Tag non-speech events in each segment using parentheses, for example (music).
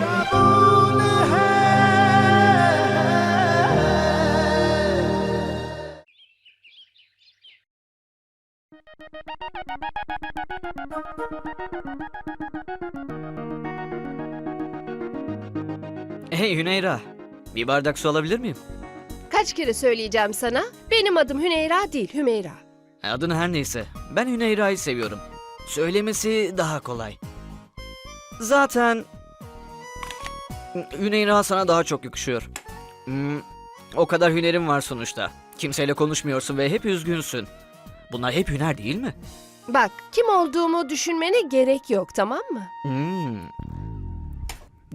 Hey Hüneyra, bir bardak su alabilir miyim? Kaç kere söyleyeceğim sana? Benim adım Hüneyra değil, Hümeyra. Adını her neyse, ben Hüneyra'yı seviyorum. Söylemesi daha kolay. Zaten... Hüneyra sana daha çok yakışıyor. Hmm, o kadar hünerin var sonuçta. Kimseyle konuşmuyorsun ve hep üzgünsün. Bunlar hep hüner değil mi? Bak, kim olduğumu düşünmene gerek yok, tamam mı? Hmm.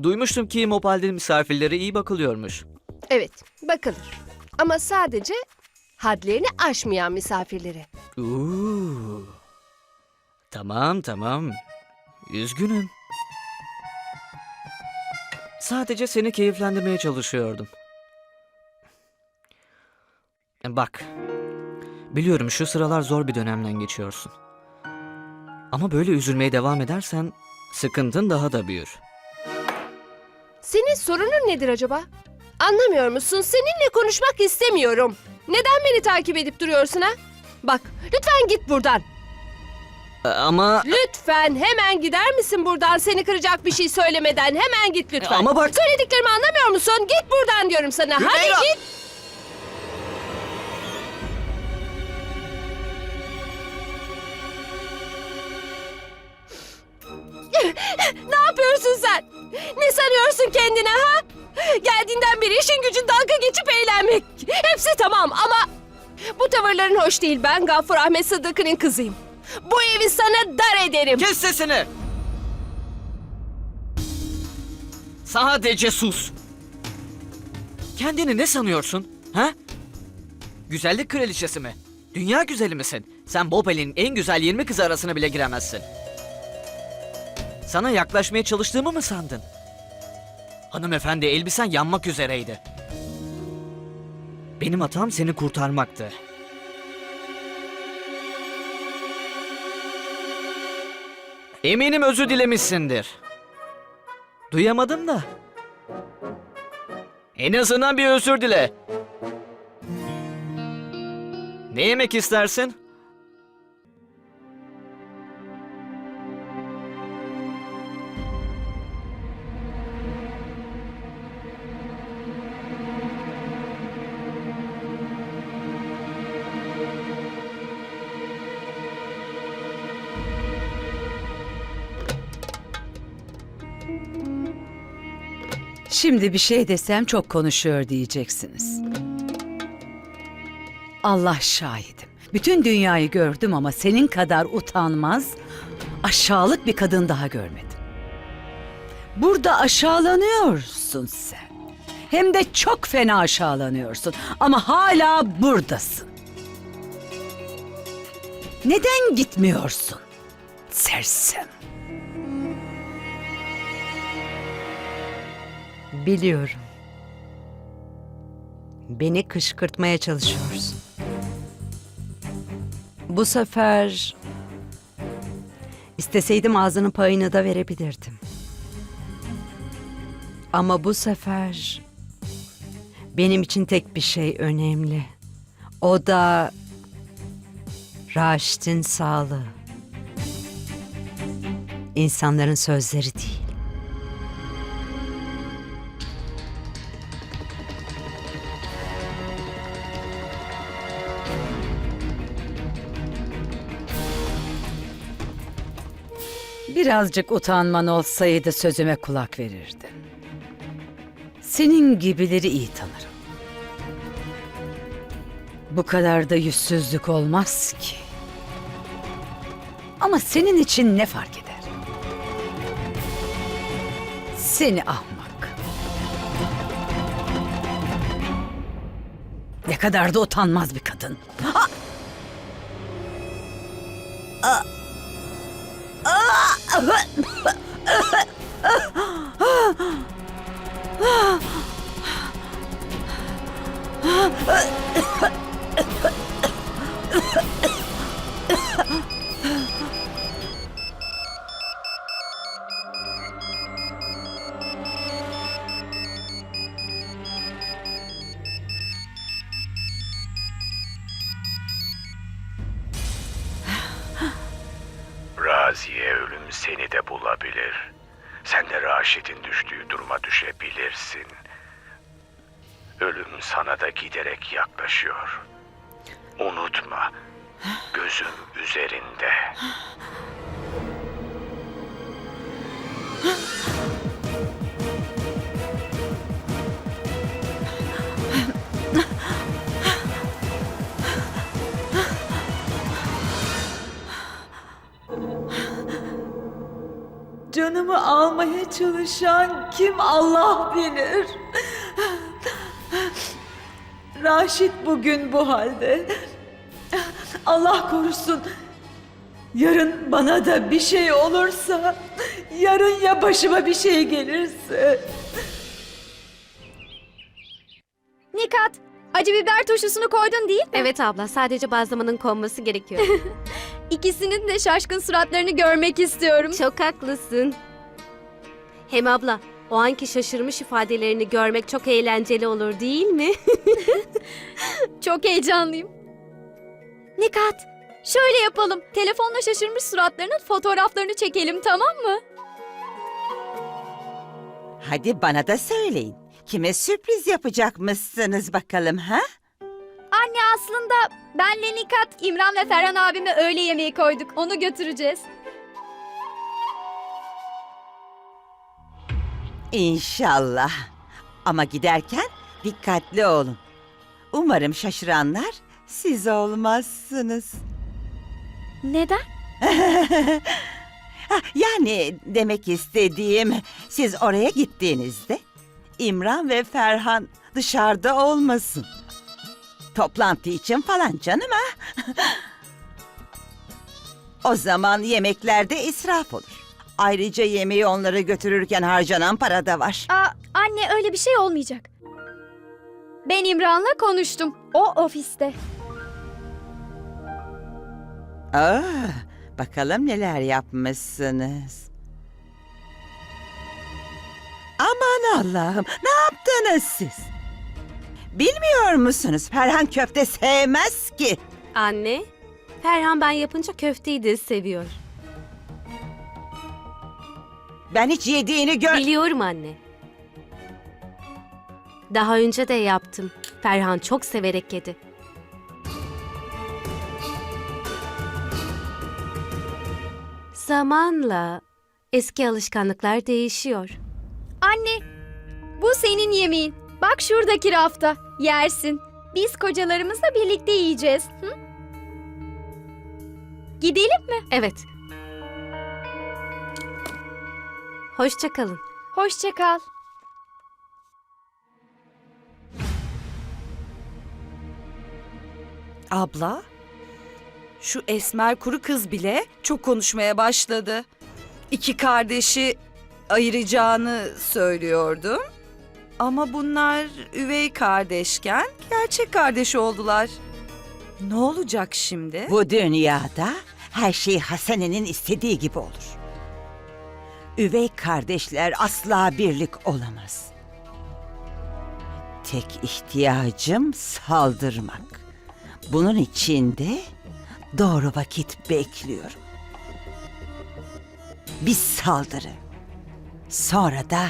Duymuştum ki Mopal'de misafirlere iyi bakılıyormuş. Evet, bakılır. Ama sadece hadlerini aşmayan misafirlere. Uuu. Tamam tamam. Üzgünüm. Sadece seni keyiflendirmeye çalışıyordum. Bak. Biliyorum şu sıralar zor bir dönemden geçiyorsun. Ama böyle üzülmeye devam edersen sıkıntın daha da büyür. Senin sorunun nedir acaba? Anlamıyor musun? Seninle konuşmak istemiyorum. Neden beni takip edip duruyorsun ha? Bak, lütfen git buradan. Ama Lütfen hemen gider misin buradan seni kıracak bir şey söylemeden? Hemen git lütfen. Ama bak- Söylediklerimi anlamıyor musun? Git buradan diyorum sana. Hümeyra! Hadi git. (laughs) ne yapıyorsun sen? Ne sanıyorsun kendine ha? Geldiğinden beri işin gücün dalga geçip eğlenmek. Hepsi tamam ama bu tavırların hoş değil. Ben Gaffur Ahmet Sıddık'ın kızıyım. Bu evi sana dar ederim. kes sesini! Sadece sus. Kendini ne sanıyorsun? Ha? Güzellik kraliçesi mi? Dünya güzeli misin? Sen Bopel'in en güzel 20 kızı arasına bile giremezsin. Sana yaklaşmaya çalıştığımı mı sandın? Hanımefendi elbisen yanmak üzereydi. Benim hatam seni kurtarmaktı. Eminim özür dilemişsindir. Duyamadım da. En azından bir özür dile. Ne yemek istersin? Şimdi bir şey desem çok konuşuyor diyeceksiniz. Allah şahidim. Bütün dünyayı gördüm ama senin kadar utanmaz, aşağılık bir kadın daha görmedim. Burada aşağılanıyorsun sen. Hem de çok fena aşağılanıyorsun ama hala buradasın. Neden gitmiyorsun? Sersem. Biliyorum. Beni kışkırtmaya çalışıyorsun. Bu sefer isteseydim ağzının payını da verebilirdim. Ama bu sefer benim için tek bir şey önemli. O da Raşit'in sağlığı. İnsanların sözleri değil. Birazcık utanman olsaydı sözüme kulak verirdin. Senin gibileri iyi tanırım. Bu kadar da yüzsüzlük olmaz ki. Ama senin için ne fark eder? Seni ahmak. Ne kadar da utanmaz bir kadın. Ah! de Ah! (laughs) da giderek yaklaşıyor. Unutma, gözüm üzerinde. Canımı almaya çalışan kim Allah bilir. Raşit bugün bu halde. Allah korusun. Yarın bana da bir şey olursa, yarın ya başıma bir şey gelirse. Nikat, acı biber turşusunu koydun değil mi? Evet abla sadece bazlamanın konması gerekiyor. (laughs) İkisinin de şaşkın suratlarını görmek istiyorum. çok haklısın. Hem abla o anki şaşırmış ifadelerini görmek çok eğlenceli olur değil mi? (laughs) Çok heyecanlıyım. Nikat, şöyle yapalım. Telefonla şaşırmış suratlarının fotoğraflarını çekelim tamam mı? Hadi bana da söyleyin. Kime sürpriz yapacakmışsınız bakalım ha? Anne aslında benle Nikat, İmran ve Ferhan abime öğle yemeği koyduk. Onu götüreceğiz. İnşallah. Ama giderken dikkatli olun. Umarım şaşıranlar siz olmazsınız. Neden? Ha, (laughs) yani demek istediğim siz oraya gittiğinizde İmran ve Ferhan dışarıda olmasın. Toplantı için falan canım ha. (laughs) o zaman yemeklerde israf olur. Ayrıca yemeği onlara götürürken harcanan para da var. Aa, anne öyle bir şey olmayacak. Ben İmran'la konuştum. O ofiste. Aa, bakalım neler yapmışsınız. Aman Allah'ım ne yaptınız siz? Bilmiyor musunuz Ferhan köfte sevmez ki. Anne, Ferhan ben yapınca köfteyi de seviyor. Ben hiç yediğini gör... Biliyorum anne. Daha önce de yaptım. Ferhan çok severek yedi. Zamanla eski alışkanlıklar değişiyor. Anne, bu senin yemeğin. Bak şuradaki rafta. Yersin. Biz kocalarımızla birlikte yiyeceğiz. Hı? Gidelim mi? Evet. Hoşça kalın. Hoşça kal. Abla, şu esmer kuru kız bile çok konuşmaya başladı. İki kardeşi ayıracağını söylüyordum. Ama bunlar üvey kardeşken gerçek kardeş oldular. Ne olacak şimdi? Bu dünyada her şey Hasane'nin istediği gibi olur. Üvey kardeşler asla birlik olamaz. Tek ihtiyacım saldırmak. Bunun için de doğru vakit bekliyorum. Bir saldırı. Sonra da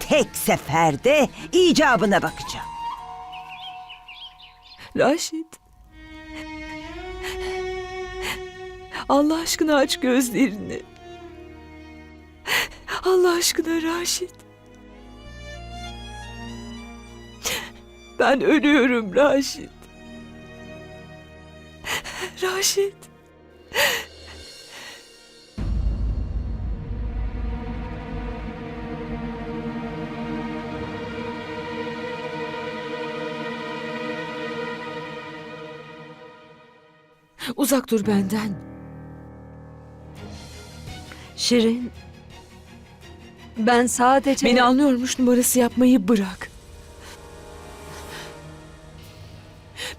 tek seferde icabına bakacağım. Raşit. Allah aşkına aç gözlerini. Allah aşkına Raşit. Ben ölüyorum Raşit. Raşit. Uzak dur benden. Şirin. Ben sadece... Beni anlıyormuş numarası yapmayı bırak.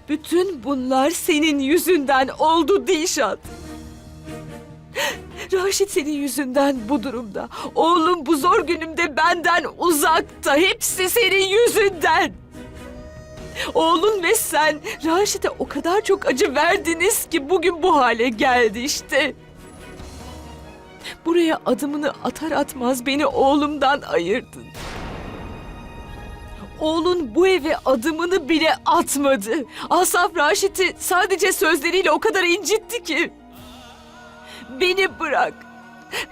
Bütün bunlar senin yüzünden oldu Dişat. Raşit senin yüzünden bu durumda. Oğlum bu zor günümde benden uzakta. Hepsi senin yüzünden. Oğlun ve sen Raşit'e o kadar çok acı verdiniz ki bugün bu hale geldi işte. Buraya adımını atar atmaz beni oğlumdan ayırdın. Oğlun bu eve adımını bile atmadı. Asaf Raşit'i sadece sözleriyle o kadar incitti ki. Beni bırak.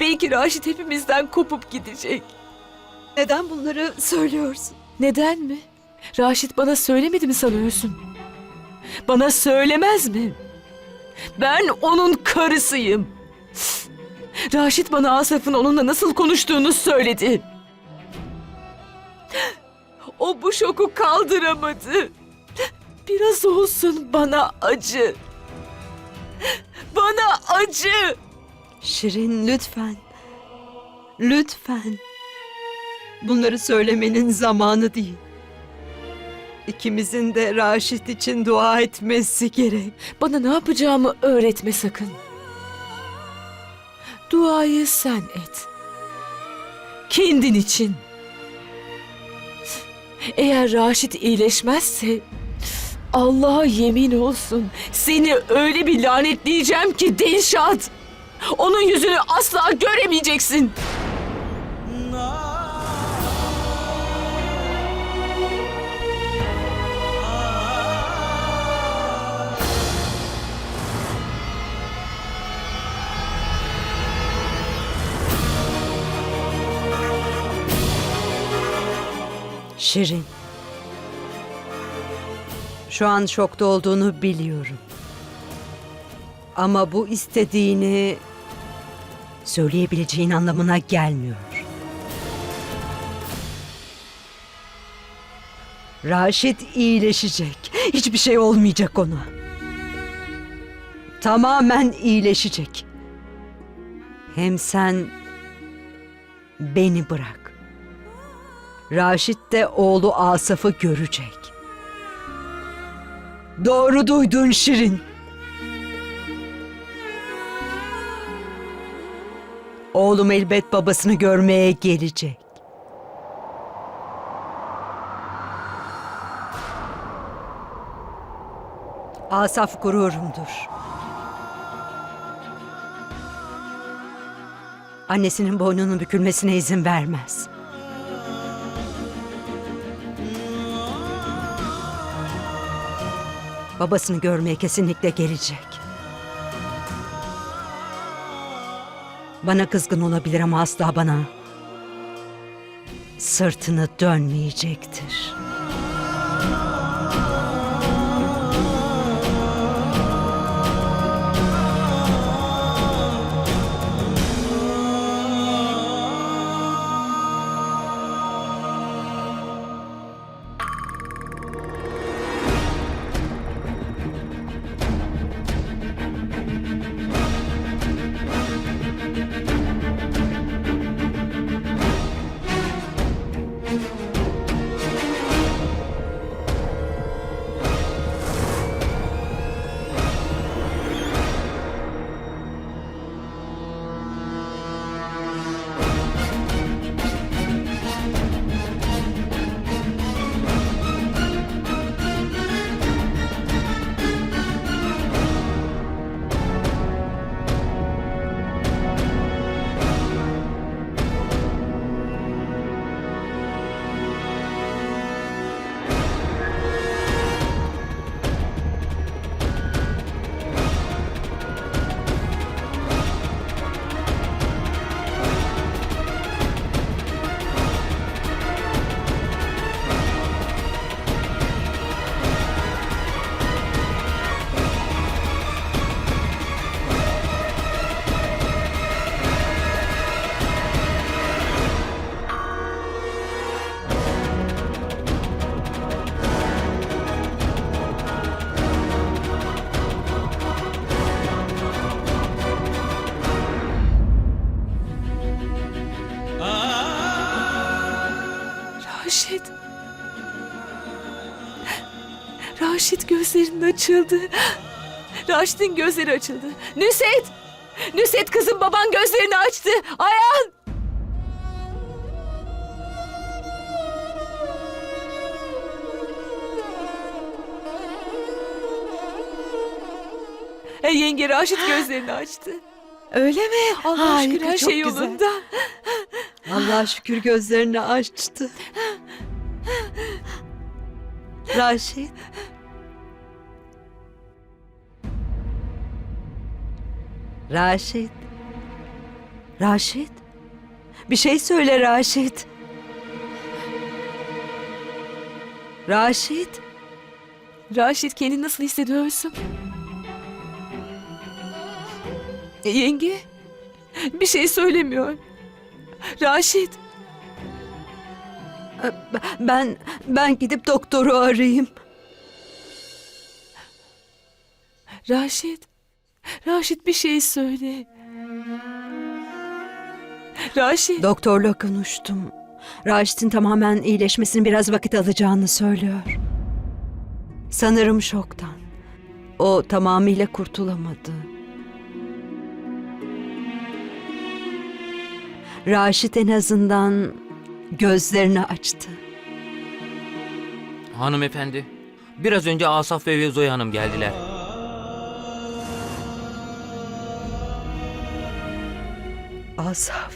Belki Raşit hepimizden kopup gidecek. Neden bunları söylüyorsun? Neden mi? Raşit bana söylemedi mi sanıyorsun? Bana söylemez mi? Ben onun karısıyım. Raşit bana Asaf'ın onunla nasıl konuştuğunu söyledi. O bu şoku kaldıramadı. Biraz olsun bana acı. Bana acı. Şirin lütfen. Lütfen. Bunları söylemenin zamanı değil. İkimizin de Raşit için dua etmesi gerek. Bana ne yapacağımı öğretme sakın. Duayı sen et. Kendin için. Eğer Raşit iyileşmezse Allah'a yemin olsun seni öyle bir lanetleyeceğim ki Dilşat. Onun yüzünü asla göremeyeceksin. Şirin. Şu an şokta olduğunu biliyorum. Ama bu istediğini söyleyebileceğin anlamına gelmiyor. Raşit iyileşecek. Hiçbir şey olmayacak ona. Tamamen iyileşecek. Hem sen beni bırak. Raşit de oğlu Asaf'ı görecek. Doğru duydun Şirin. Oğlum elbet babasını görmeye gelecek. Asaf gururumdur. Annesinin boynunun bükülmesine izin vermez. Babasını görmeye kesinlikle gelecek. Bana kızgın olabilir ama asla bana sırtını dönmeyecektir. Açıldı. Raşit'in gözleri açıldı. Nüset! Nüset kızım baban gözlerini açtı. Ayağın! E, yenge Raşit gözlerini açtı. Öyle mi? Allah'a Harika, şükür her çok şey güzel. yolunda. Allah'a şükür gözlerini açtı. Raşit. Raşit. Raşit. Bir şey söyle Raşit. Raşit. Raşit kendini nasıl hissediyorsun? E, Yenge bir şey söylemiyor. Raşit Ben ben gidip doktoru arayayım. Raşit. Raşit bir şey söyle. Raşit. Doktorla konuştum. Raşit'in tamamen iyileşmesinin biraz vakit alacağını söylüyor. Sanırım şoktan. O tamamıyla kurtulamadı. Raşit en azından gözlerini açtı. Hanımefendi, biraz önce Asaf ve Zoya Hanım geldiler. Asaf.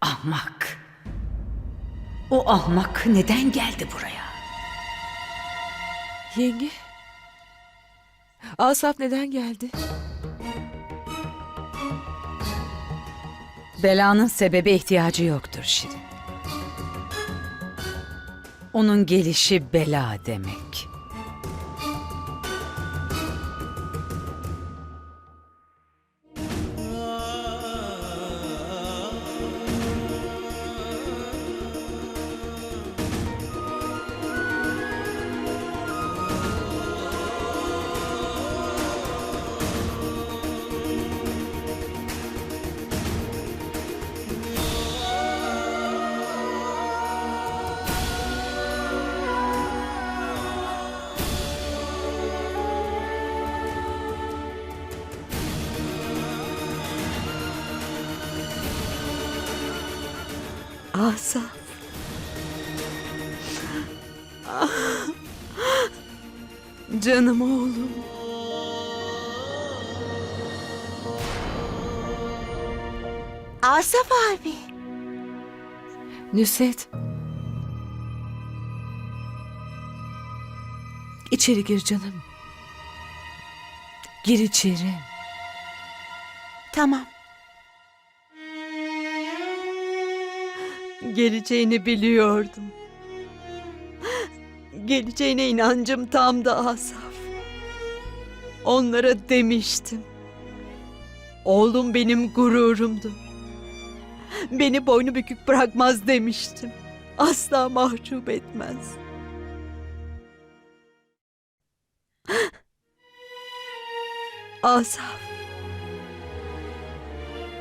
Ahmak. O ahmak neden geldi buraya? Yenge. Asaf neden geldi? Belanın sebebe ihtiyacı yoktur Şirin. Onun gelişi bela demek. Asaf abi. Nusret. İçeri gir canım. Gir içeri. Tamam. Geleceğini biliyordum. Geleceğine inancım tam da Asaf. Onlara demiştim. Oğlum benim gururumdu. Beni boynu bükük bırakmaz demiştim. Asla mahcup etmez. Asaf.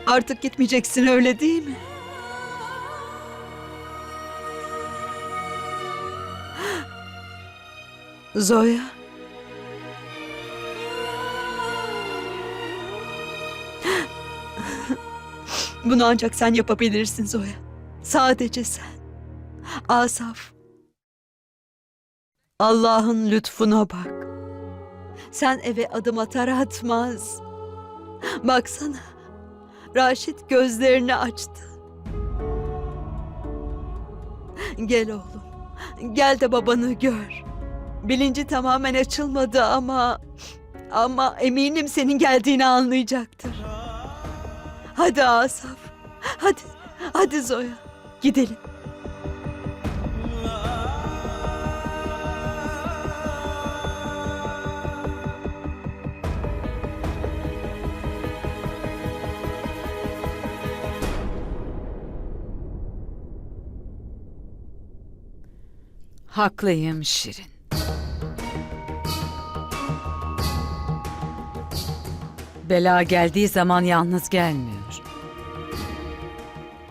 Artık gitmeyeceksin öyle değil mi? Zoya. Bunu ancak sen yapabilirsin Zoya. Sadece sen. Asaf. Allah'ın lütfuna bak. Sen eve adım atar atmaz. Baksana. Raşit gözlerini açtı. Gel oğlum. Gel de babanı gör. Bilinci tamamen açılmadı ama ama eminim senin geldiğini anlayacaktır. Hadi Asaf. Hadi. Hadi Zoya. Gidelim. Haklıyım Şirin. Bela geldiği zaman yalnız gelmiyor.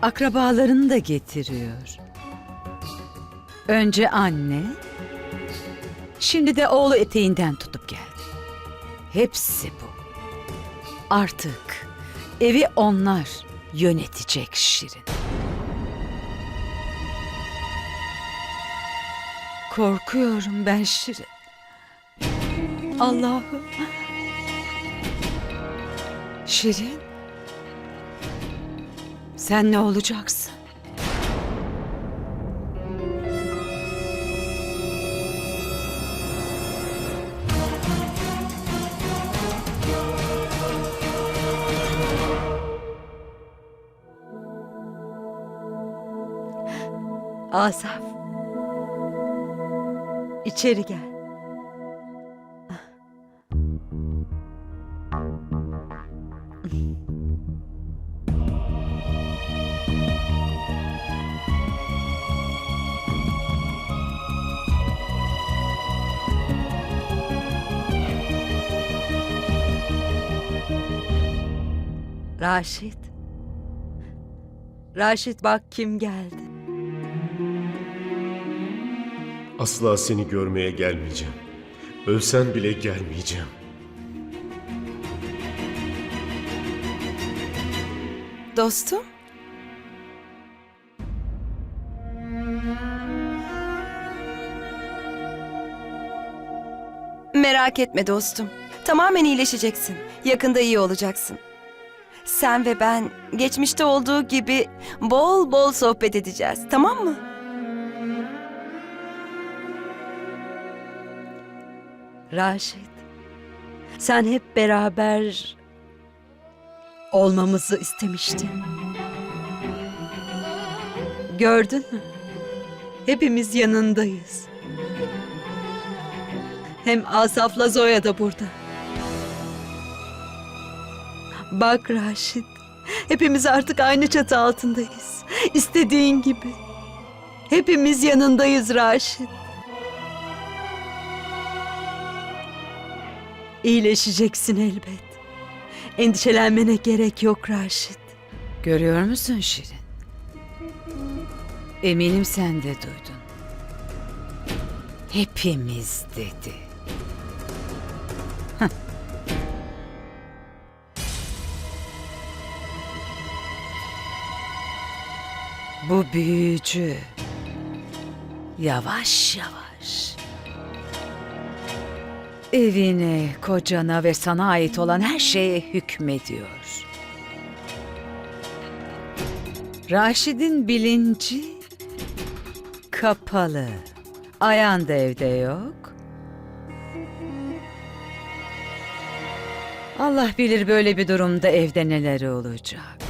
Akrabalarını da getiriyor. Önce anne, şimdi de oğlu eteğinden tutup geldi. Hepsi bu. Artık evi onlar yönetecek Şirin. Korkuyorum ben Şirin. Allah'ım. Şirin. Sen ne olacaksın? Asaf. İçeri gel. Raşit. Raşit bak kim geldi. Asla seni görmeye gelmeyeceğim. Ölsen bile gelmeyeceğim. Dostum? Merak etme dostum. Tamamen iyileşeceksin. Yakında iyi olacaksın. Sen ve ben geçmişte olduğu gibi bol bol sohbet edeceğiz. Tamam mı? Raşit. Sen hep beraber olmamızı istemiştin. Gördün mü? Hepimiz yanındayız. Hem Asaf'la Zoya da burada. Bak Raşit, hepimiz artık aynı çatı altındayız. İstediğin gibi. Hepimiz yanındayız Raşit. İyileşeceksin elbet. Endişelenmene gerek yok Raşit. Görüyor musun Şirin? Eminim sen de duydun. Hepimiz dedi. Bu büyücü yavaş yavaş evine, kocana ve sana ait olan her şeye hükmediyor. Raşid'in bilinci kapalı. Ayan da evde yok. Allah bilir böyle bir durumda evde neler olacak.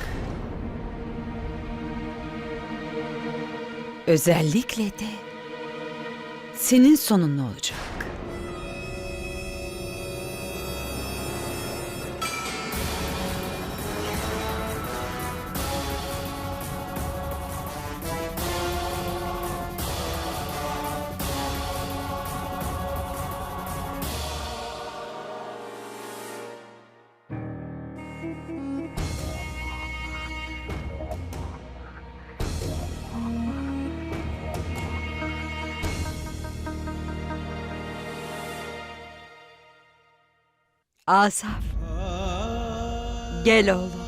Özellikle de senin sonun ne olacak? Asaf. Gel oğlum.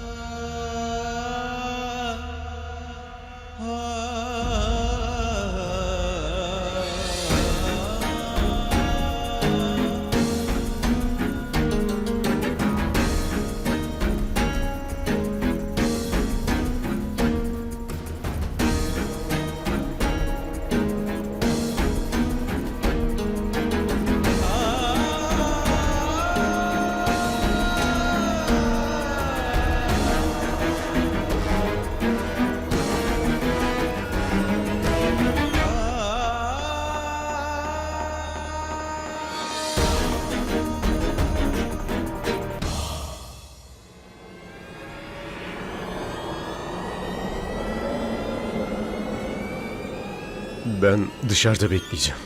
Ben dışarıda bekleyeceğim.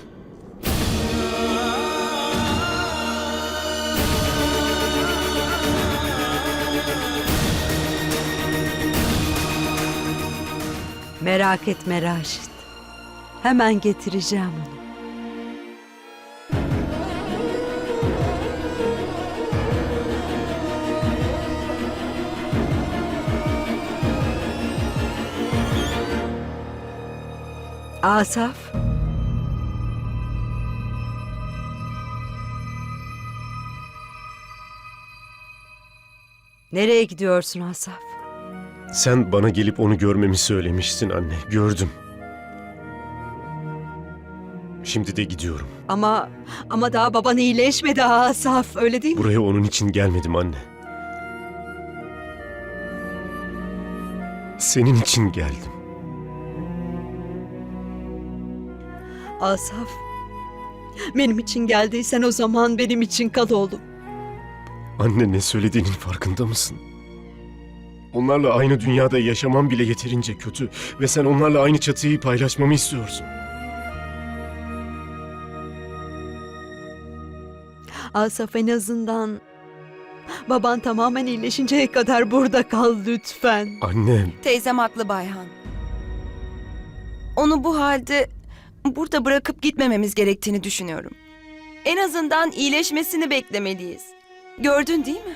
Merak etme Raşit. Hemen getireceğim onu. Asaf. Nereye gidiyorsun Asaf? Sen bana gelip onu görmemi söylemiştin anne. Gördüm. Şimdi de gidiyorum. Ama ama daha baban iyileşmedi Asaf. Öyle değil mi? Buraya onun için gelmedim anne. Senin için geldim. Asaf. Benim için geldiysen o zaman benim için kal oğlum. Anne ne söylediğinin farkında mısın? Onlarla aynı dünyada yaşamam bile yeterince kötü ve sen onlarla aynı çatıyı paylaşmamı istiyorsun. Asaf en azından baban tamamen iyileşinceye kadar burada kal lütfen. Annem, Teyzem haklı Bayhan. Onu bu halde burada bırakıp gitmememiz gerektiğini düşünüyorum. En azından iyileşmesini beklemeliyiz. Gördün değil mi?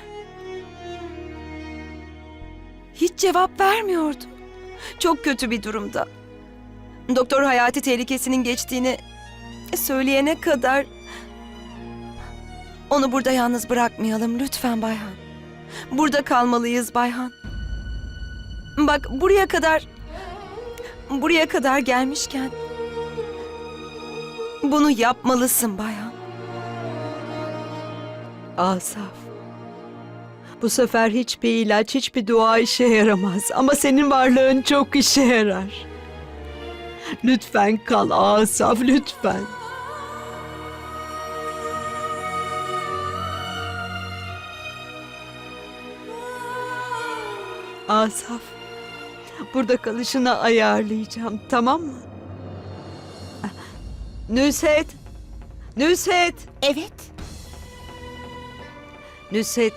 Hiç cevap vermiyordu. Çok kötü bir durumda. Doktor hayati tehlikesinin geçtiğini söyleyene kadar onu burada yalnız bırakmayalım lütfen Bayhan. Burada kalmalıyız Bayhan. Bak buraya kadar buraya kadar gelmişken bunu yapmalısın Bayan. Asaf. Bu sefer hiçbir ilaç, hiçbir dua işe yaramaz. Ama senin varlığın çok işe yarar. Lütfen kal Asaf, lütfen. Asaf. Burada kalışını ayarlayacağım, tamam mı? Nüset. Nüset. Evet. Nüset,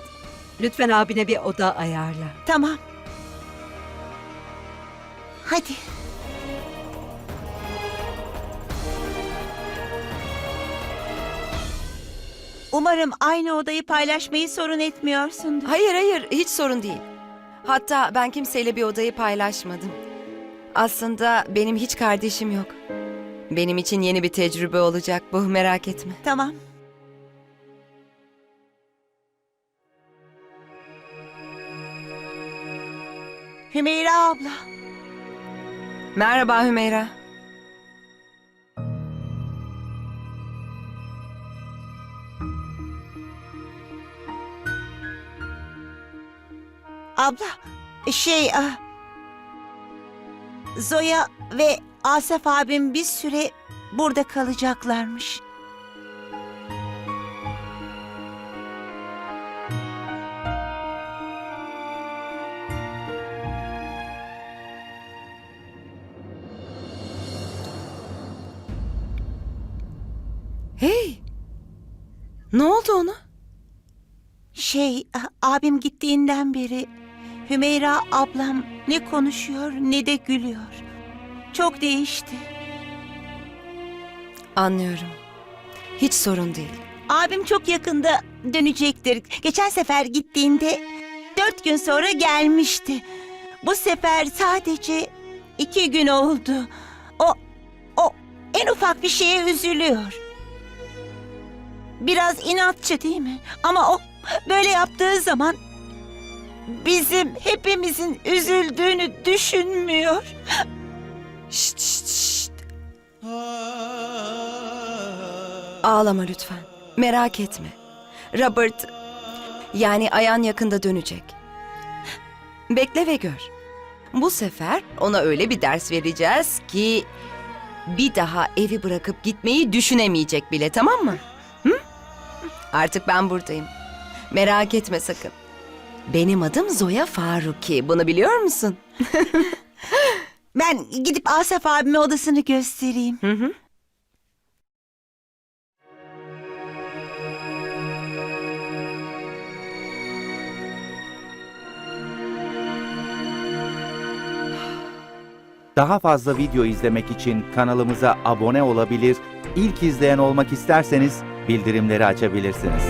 lütfen abine bir oda ayarla. Tamam. Hadi. Umarım aynı odayı paylaşmayı sorun etmiyorsundur. Hayır hayır hiç sorun değil. Hatta ben kimseyle bir odayı paylaşmadım. Aslında benim hiç kardeşim yok. Benim için yeni bir tecrübe olacak bu merak etme. Tamam. Hümeyra abla. Merhaba Hümeyra. Abla, şey... ah, Zoya ve Asaf abim bir süre burada kalacaklarmış. Hey! Ne oldu ona? Şey, abim gittiğinden beri Hümeyra ablam ne konuşuyor ne de gülüyor. Çok değişti. Anlıyorum. Hiç sorun değil. Abim çok yakında dönecektir. Geçen sefer gittiğinde dört gün sonra gelmişti. Bu sefer sadece iki gün oldu. O, o en ufak bir şeye üzülüyor. Biraz inatçı değil mi? Ama o böyle yaptığı zaman bizim hepimizin üzüldüğünü düşünmüyor. Şşt şşt şşt. Ağlama lütfen. Merak etme. Robert yani Ayan yakında dönecek. Bekle ve gör. Bu sefer ona öyle bir ders vereceğiz ki bir daha evi bırakıp gitmeyi düşünemeyecek bile tamam mı? Hı? Artık ben buradayım. Merak etme sakın. Benim adım Zoya Faruki. Bunu biliyor musun? (laughs) Ben gidip Asaf abime odasını göstereyim. Hı hı. Daha fazla video izlemek için kanalımıza abone olabilir, ilk izleyen olmak isterseniz bildirimleri açabilirsiniz.